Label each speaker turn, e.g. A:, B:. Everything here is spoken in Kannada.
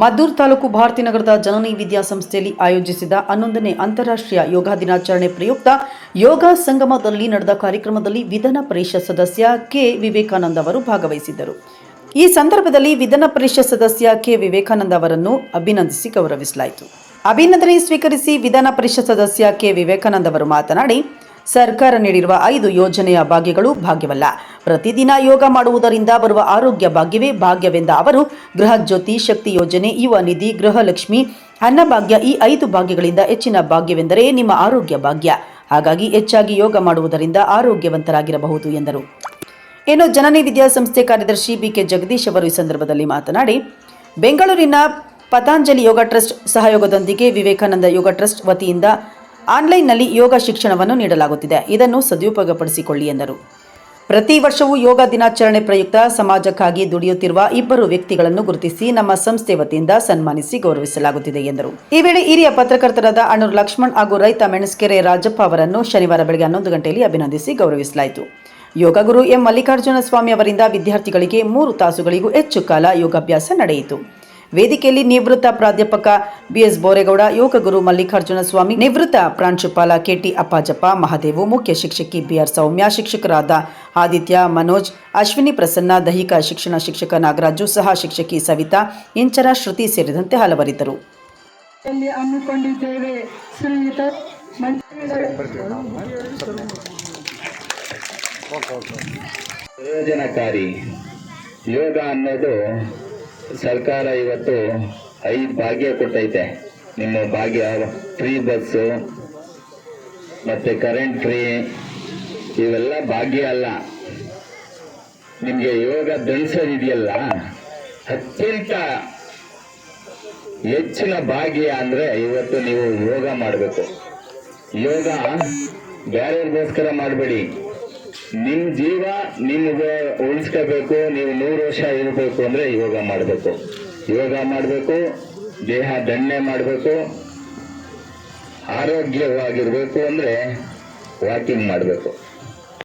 A: ಮದ್ದೂರು ತಾಲೂಕು ಭಾರತೀನಗರದ ಜನನಿ ವಿದ್ಯಾಸಂಸ್ಥೆಯಲ್ಲಿ ಆಯೋಜಿಸಿದ ಹನ್ನೊಂದನೇ ಅಂತಾರಾಷ್ಟ್ರೀಯ ಯೋಗ ದಿನಾಚರಣೆ ಪ್ರಯುಕ್ತ ಯೋಗ ಸಂಗಮದಲ್ಲಿ ನಡೆದ ಕಾರ್ಯಕ್ರಮದಲ್ಲಿ ವಿಧಾನ ಪರಿಷತ್ ಸದಸ್ಯ ಕೆ ವಿವೇಕಾನಂದ ಅವರು ಭಾಗವಹಿಸಿದ್ದರು. ಈ ಸಂದರ್ಭದಲ್ಲಿ ವಿಧಾನ ಪರಿಷತ್ ಸದಸ್ಯ ಕೆ ವಿವೇಕಾನಂದ ಅವರನ್ನು ಅಭಿನಂದಿಸಿ ಗೌರವಿಸಲಾಯಿತು. ಅಭಿನಂದನೆ ಸ್ವೀಕರಿಸಿ ವಿಧಾನ ಪರಿಷತ್ ಸದಸ್ಯ ಕೆ ವಿವೇಕಾನಂದ ಅವರು ಮಾತನಾಡಿ ಸರ್ಕಾರ ನೀಡಿರುವ ಐದು ಯೋಜನೆಯ ಭಾಗ್ಯಗಳು ಭಾಗ್ಯವಲ್ಲ. ಪ್ರತಿದಿನ ಯೋಗ ಮಾಡುವುದರಿಂದ ಬರುವ ಆರೋಗ್ಯ ಭಾಗ್ಯವೇ ಭಾಗ್ಯವೆಂದ ಅವರು, ಗೃಹ ಜ್ಯೋತಿ ಶಕ್ತಿ ಯೋಜನೆ, ಯುವ ನಿಧಿ, ಗೃಹಲಕ್ಷ್ಮಿ ಅನ್ನಭಾಗ್ಯ ಈ ಐದು ಭಾಗ್ಯಗಳಿಂದ ಹೆಚ್ಚಿನ ಭಾಗ್ಯವೆಂದರೆ ನಿಮ್ಮ ಆರೋಗ್ಯ ಭಾಗ್ಯ. ಹಾಗಾಗಿ ಹೆಚ್ಚಾಗಿ ಯೋಗ ಮಾಡುವುದರಿಂದ ಆರೋಗ್ಯವಂತರಾಗಿರಬಹುದು ಎಂದರು. ಇನ್ನು ಜನನಿ ವಿದ್ಯಾಸಂಸ್ಥೆ ಕಾರ್ಯದರ್ಶಿ ಬಿಕೆ ಜಗದೀಶ್ ಅವರು ಈ ಸಂದರ್ಭದಲ್ಲಿ ಮಾತನಾಡಿ, ಬೆಂಗಳೂರಿನ ಪತಾಂಜಲಿ ಯೋಗ ಟ್ರಸ್ಟ್ ಸಹಯೋಗದೊಂದಿಗೆ ವಿವೇಕಾನಂದ ಯೋಗ ಟ್ರಸ್ಟ್ ವತಿಯಿಂದ ಆನ್ಲೈನ್ನಲ್ಲಿ ಯೋಗ ಶಿಕ್ಷಣವನ್ನು ನೀಡಲಾಗುತ್ತಿದೆ. ಇದನ್ನು ಸದುಪಯೋಗಪಡಿಸಿಕೊಳ್ಳಿ ಎಂದರು. ಪ್ರತಿ ವರ್ಷವೂ ಯೋಗ ದಿನಾಚರಣೆ ಪ್ರಯುಕ್ತ ಸಮಾಜಕ್ಕಾಗಿ ದುಡಿಯುತ್ತಿರುವ ಇಬ್ಬರು ವ್ಯಕ್ತಿಗಳನ್ನು ಗುರುತಿಸಿ ನಮ್ಮ ಸಂಸ್ಥೆ ವತಿಯಿಂದ ಸನ್ಮಾನಿಸಿ ಗೌರವಿಸಲಾಗುತ್ತಿದೆ ಎಂದರು. ಈ ವೇಳೆ ಹಿರಿಯ ಪತ್ರಕರ್ತರಾದ ಅಣ್ಣೂರು ಲಕ್ಷ್ಮಣ್ ಹಾಗೂ ರೈತ ಮೆಣಸ್ಕೆರೆ ರಾಜಪ್ಪ ಅವರನ್ನು ಶನಿವಾರ ಬೆಳಗ್ಗೆ ಹನ್ನೊಂದು ಗಂಟೆಯಲ್ಲಿ ಅಭಿನಂದಿಸಿ ಗೌರವಿಸಲಾಯಿತು. ಯೋಗ ಗುರು ಎಂ ಮಲ್ಲಿಕಾರ್ಜುನ ಸ್ವಾಮಿ ಅವರಿಂದ ವಿದ್ಯಾರ್ಥಿಗಳಿಗೆ ಮೂರು ತಾಸುಗಳಿಗೂ ಹೆಚ್ಚು ಕಾಲ ಯೋಗಾಭ್ಯಾಸ ನಡೆಯಿತು. ವೇದಿಕೆಯಲ್ಲಿ ನಿವೃತ್ತ ಪ್ರಾಧ್ಯಾಪಕ ಬಿಎಸ್ ಬೋರೇಗೌಡ ಯೋಗ ಗುರು ಮಲ್ಲಿಕಾರ್ಜುನ ಸ್ವಾಮಿ ನಿವೃತ್ತ ಪ್ರಾಂಶುಪಾಲ ಕೆಟಿ ಅಪ್ಪಾಜಪ್ಪ ಮಹಾದೇವು ಮುಖ್ಯ ಶಿಕ್ಷಕಿ ಬಿಆರ್ ಸೌಮ್ಯ ಶಿಕ್ಷಕರಾದ ಆದಿತ್ಯ ಮನೋಜ್ ಅಶ್ವಿನಿ ಪ್ರಸನ್ನ ದೈಹಿಕ ಶಿಕ್ಷಣ ಶಿಕ್ಷಕ ನಾಗರಾಜು ಸಹ ಶಿಕ್ಷಕಿ ಸವಿತಾ ಇಂಚರ ಶ್ರುತಿ ಸೇರಿದಂತೆ ಹಲವರಿದ್ದರು.
B: ಪ್ರಯೋಜನಕಾರಿ ಯೋಗ ಅನ್ನೋದು ಸರ್ಕಾರ ಇವತ್ತು ಐದು ಭಾಗ್ಯ ಕೊಟ್ಟೈತೆ. ನಿಮ್ಮ ಭಾಗ್ಯ ಫ್ರೀ ಬಸ್ಸು ಮತ್ತೆ ಕರೆಂಟ್ ಫ್ರೀ ಇವೆಲ್ಲ ಭಾಗ್ಯ ಅಲ್ಲ. ನಿಮಗೆ ಯೋಗ ದಂಡಿಸೋದಿದೆಯಲ್ಲ ಅತ್ಯಂತ ಹೆಚ್ಚಿನ ಭಾಗ್ಯ ಅಂದ್ರೆ ಇವತ್ತು ನೀವು ಯೋಗ ಮಾಡಬೇಕು. ಯೋಗ ಬೇರೆಯವ್ರಿಗೋಸ್ಕರ ಮಾಡಬೇಡಿ. ನಿಮ್ ಜೀವ ನಿಮ್ಗೆ ಉಳಿಸ್ಕೋಬೇಕು, ನೀವು ನೂರು ವರ್ಷ ಇರಬೇಕು ಅಂದ್ರೆ ಯೋಗ ಮಾಡಬೇಕು. ಯೋಗ ಮಾಡಬೇಕು, ದೇಹ ದಂಡನೆ ಮಾಡಬೇಕು, ಆರೋಗ್ಯವಾಗಿರ್ಬೇಕು ಅಂದ್ರೆ ವಾಕಿಂಗ್ ಮಾಡಬೇಕು.